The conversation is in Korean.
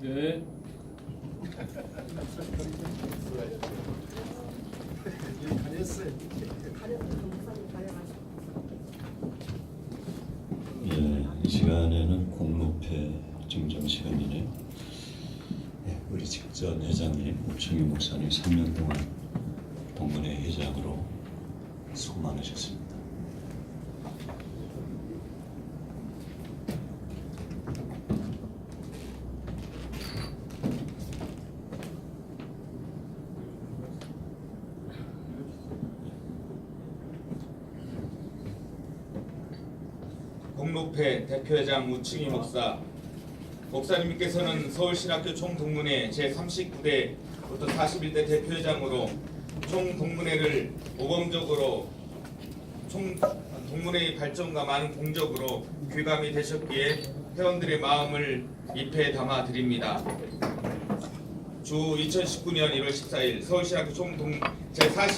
네. 예, 이 시간에는 공로패 증정 시간이네요. 예, 우리 직전 회장님 우청희 목사님 3년 동안 동문회 회장으로 수고 많으셨습니다. 공로패 대표회장 우충희 목사 목사님께서는 서울신학교 총동문회 제39대부터 41대 대표회장으로 총동문회를 모범적으로 총 동문회의 발전과 많은 공적으로 귀감이 되셨기에 회원들의 마음을 잎에 담아 드립니다. 주 2019년 1월 14일 서울신학교 총동 제40